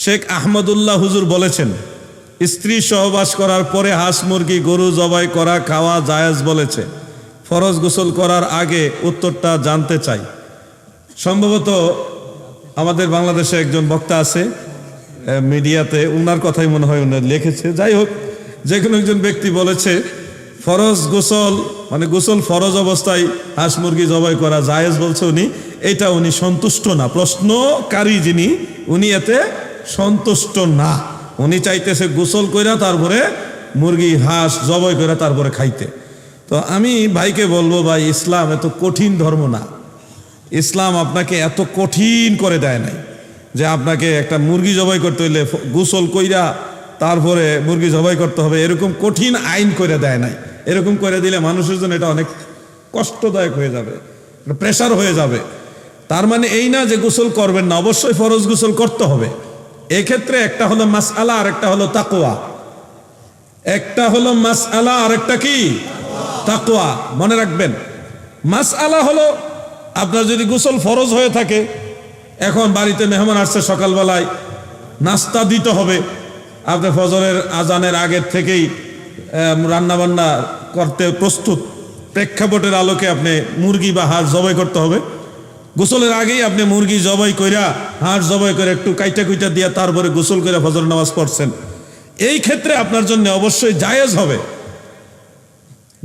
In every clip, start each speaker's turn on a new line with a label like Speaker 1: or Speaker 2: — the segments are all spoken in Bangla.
Speaker 1: শেখ আহমদুল্লাহ হুজুর বলেছেন, স্ত্রী সহবাস করার পরে হাঁস মুরগি গরু জবাই করা, খাওয়া জায়েজ বলেছে। ফরজ গোসল করার আগে উত্তরটা জানতে চাই। সম্ভবত আমাদের বাংলাদেশে একজন বক্তা আছে মিডিয়াতে, উনার কথাই মনে হয় উনি লিখেছে। যাই হোক, যে কোনো একজন ব্যক্তি বলেছে, ফরজ গোসল মানে গোসল ফরজ অবস্থায় হাঁস মুরগি জবাই করা জায়েজ বলছে উনি, এটা উনি সন্তুষ্ট না। প্রশ্নকারী যিনি, উনি এতে সন্তুষ্ট না। উনি চাইতেছে গোসল কইরা তারপরে মুরগি, হাঁস জবাই করে তারপরে খাইতে। তো আমি ভাইকে বলব, ভাই, ইসলাম এত কঠিন ধর্ম না। ইসলাম আপনাকে এত কঠিন করে দেয় নাই যে আপনাকে একটা মুরগি জবাই করতে হইলে গোসল কইরা তারপরে মুরগি জবাই করতে হবে। এরকম কঠিন আইন করে দেয় নাই। এরকম করে দিলে মানুষের জন্য এটা অনেক কষ্টদায়ক হয়ে যাবে প্রেশার হয়ে যাবে। তার মানে এই না যে গোসল করবেন না, অবশ্যই ফরজ গোসল করতে হবে। এক্ষেত্রে একটা হলো মাস আলা আর একটা হলো তাকোয়া একটা হলো মাস আলা আর একটা কি? তাকোয়া মনে রাখবেন মাস আলা হলো আপনার যদি গোসল ফরজ হয়ে থাকে, এখন বাড়িতে মেহমান আসছে সকালবেলায়, নাস্তা দিতে হবে। আপনার ফজরের আজানের আগের থেকেই রান্না বান্না করতে প্রস্তুত। প্রেক্ষাপটের আলোকে আপনি মুরগি বা হাঁস জবাই করতে হবে। গোসলের আগেই আপনি মুরগি জবাই কইরা, হাঁস জবাই করে একটু কাইটা কুইটা দিয়া তারপরে গোসল করে ফজর নামাজ পড়ছেন। এই ক্ষেত্রে আপনার জন্য অবশ্যই জায়েজ হবে।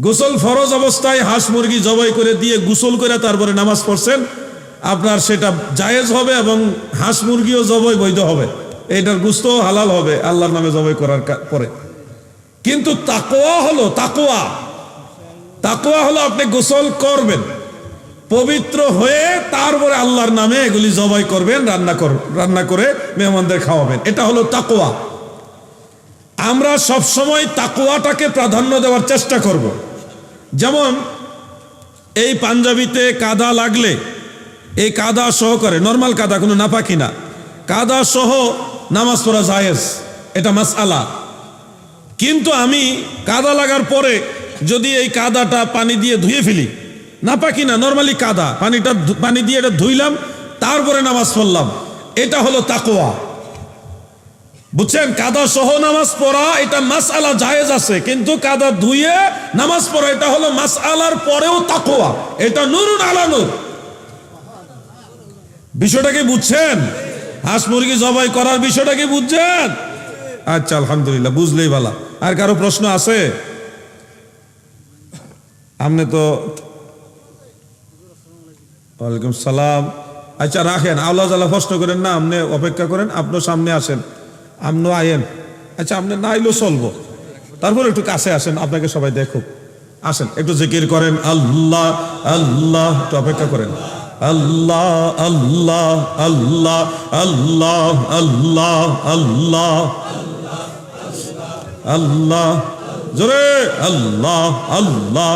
Speaker 1: গোসল ফরজ অবস্থায় হাঁস মুরগি জবাই করে দিয়ে গোসল করে তারপরে নামাজ পড়ছেন, আপনার সেটা জায়েজ হবে এবং হাঁস মুরগিও জবাই বৈধ হবে। এটার গুস্ত হালাল হবে আল্লাহর নামে জবাই করার পরে। কিন্তু তাকোয়া হলো তাকোয়া তাকোয়া হলো আপনি গোসল করবেন। পবিত্র হয়ে তারপরে আল্লাহর নামে এগুলি জবাই করবেন, রান্না কর, রান্না করে মেহমানদের খাওয়াবেন। এটা হলো তাকোয়া আমরা সব সময় তাকোয়াটাকে প্রাধান্য দেওয়ার চেষ্টা করব। যেমন, এই পাঞ্জাবিতে কাদা লাগলে, এই কাদা সহ করে, নর্মাল কাদা, কোনো নাপাকি না। কাদা সহ নামাজ পড়া জায়েজ, এটা মাসআলা। কিন্তু আমি কাদা লাগার পরে যদি এই কাদাটা পানি দিয়ে ধুয়ে ফেলি না পাকি না নর্মালি কাদা। পানিটা পানি দিয়ে এটা ধুইলাম, তারপরে নামাজ পড়লাম। এটা হলো তাকোয়া বুঝছেন? কাদা সহ নামাজ পড়া, এটা মাস আলা জায়েজ আছে, কিন্তু কাদা ধুয়ে নামাজ পড়া, এটা হলো মাস আলার পরেও তাকোয়া এটা নুরুন আলা নূর। বিষয়টা কি বুঝছেন? হাঁস মুরগি জবাই করার বিষয়টা কি বুঝছেন? আচ্ছা আলহামদুলিল্লাহ, বুঝলেই ভালো। আর কারও প্রশ্ন আছে? আপনি তো ওয়ালাইকুম সালাম। আচ্ছা রাখেন, আল্লাহ তালা প্রশ্ন করেন, না, আপনি অপেক্ষা করেন আপনার সামনে আসেন আপনিও আয়েন। আচ্ছা আপনি না আইলেও চলবো। তারপর একটু কাছে আসেন, আপনাকে সবাই দেখুক। আসেন, একটু জিকির করেন, আল্লাহ আল্লাহ, একটু অপেক্ষা করেন। আল্লাহ আল্লাহ আল্লাহ আল্লাহ আল্লাহ আল্লাহ আল্লাহ। জোরে, আল্লাহ আল্লাহ।